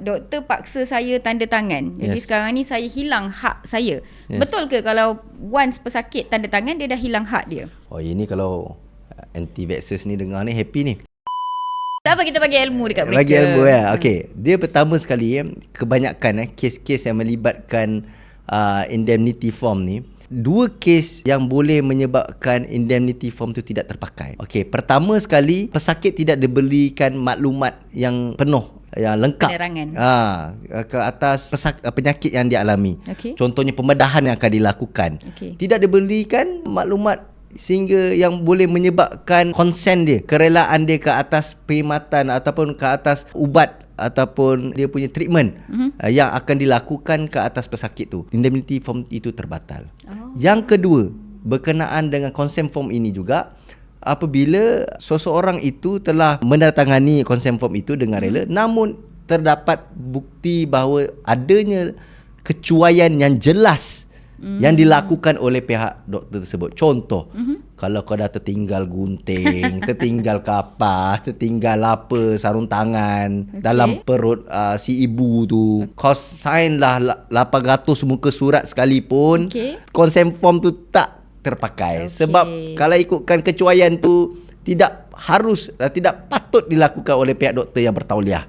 doktor paksa saya tanda tangan. Jadi Yes. sekarang ni saya hilang hak saya. Yes. Betul ke kalau once pesakit tanda tangan dia dah hilang hak dia? Oh ini kalau uh, anti-vaxxers ni dengar ni happy ni. Tak apa kita bagi ilmu dekat mereka. Bagi ilmu ya. Okey, dia pertama sekali eh kebanyakan eh kes-kes yang melibatkan uh, indemnity form ni Dua kes yang boleh menyebabkan indemnity form tu tidak terpakai. Okey, pertama sekali pesakit tidak diberikan maklumat yang penuh yang lengkap Penerangan. ha, ke atas pesak, penyakit yang dialami. Okey. Contohnya pembedahan yang akan dilakukan. Okey. Tidak diberikan maklumat sehingga yang boleh menyebabkan konsen dia, kerelaan dia ke atas perkhidmatan ataupun ke atas ubat ataupun dia punya treatment mm-hmm. uh, yang akan dilakukan ke atas pesakit tu. Indemnity form itu terbatal. Oh. Yang kedua, berkenaan dengan consent form ini juga apabila seseorang itu telah menandatangani consent form itu dengan rela mm-hmm. namun terdapat bukti bahawa adanya kecuaian yang jelas mm. yang dilakukan oleh pihak doktor tersebut. Contoh, mm-hmm. kalau kau dah tertinggal gunting, tertinggal kapas, tertinggal apa sarung tangan okay. dalam perut uh, si ibu tu, kau sign lah la- 800 muka surat sekalipun, Okey. consent form tu tak terpakai. Okey. Sebab kalau ikutkan kecuaian tu tidak harus uh, tidak patut dilakukan oleh pihak doktor yang bertauliah.